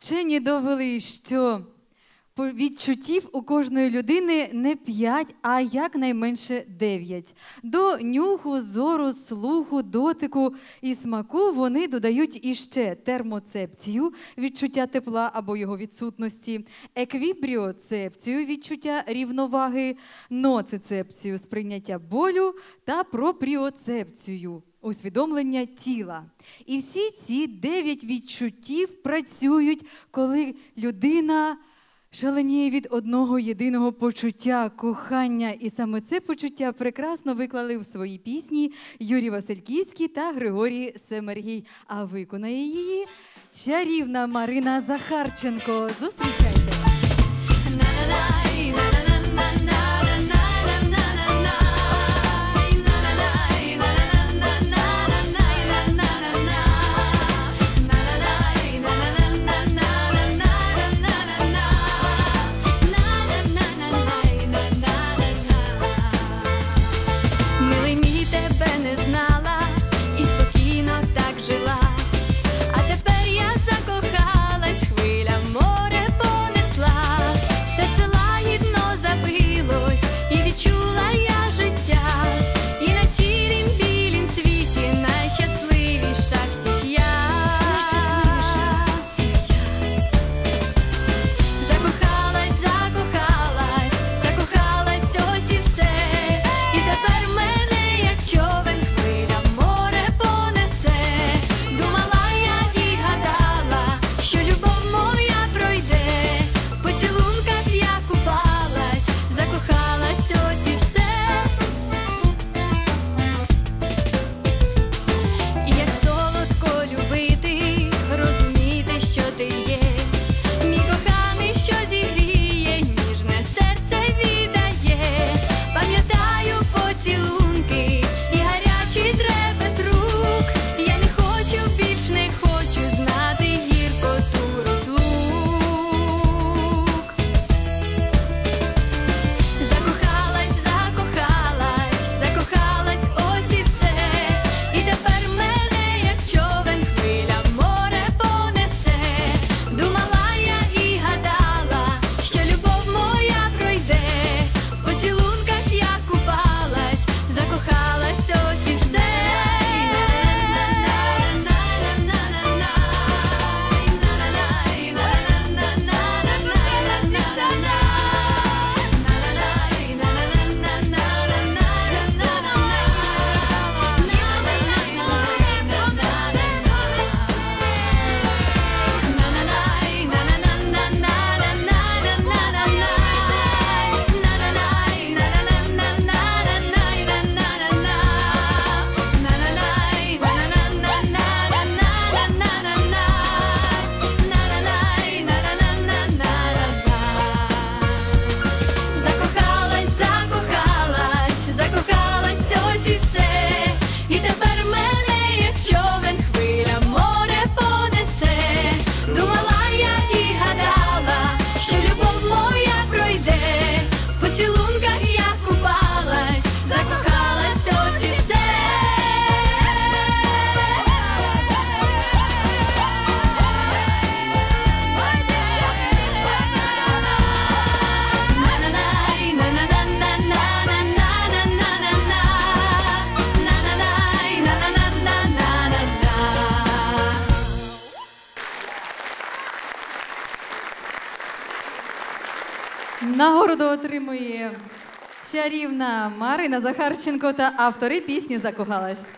Вчені довели, що відчуттів у кожної людини не 5, а якнайменше 9. До нюху, зору, слуху, дотику і смаку вони додають іще термоцепцію, відчуття тепла або його відсутності, еквібріоцепцію, відчуття рівноваги, ноцицепцію, сприйняття болю та пропріоцепцію. Усвідомлення тіла. І всі ці дев'ять відчуттів працюють, коли людина шаленіє від одного єдиного почуття кохання. І саме це почуття прекрасно виклали в свої пісні Юрій Васильківський та Григорій Семергій. А виконає її чарівна Марина Захарченко. Зустрічайте! Закохалась ось Нагороду отримує чарівна Марина Захарченко та автори пісні Закохалась.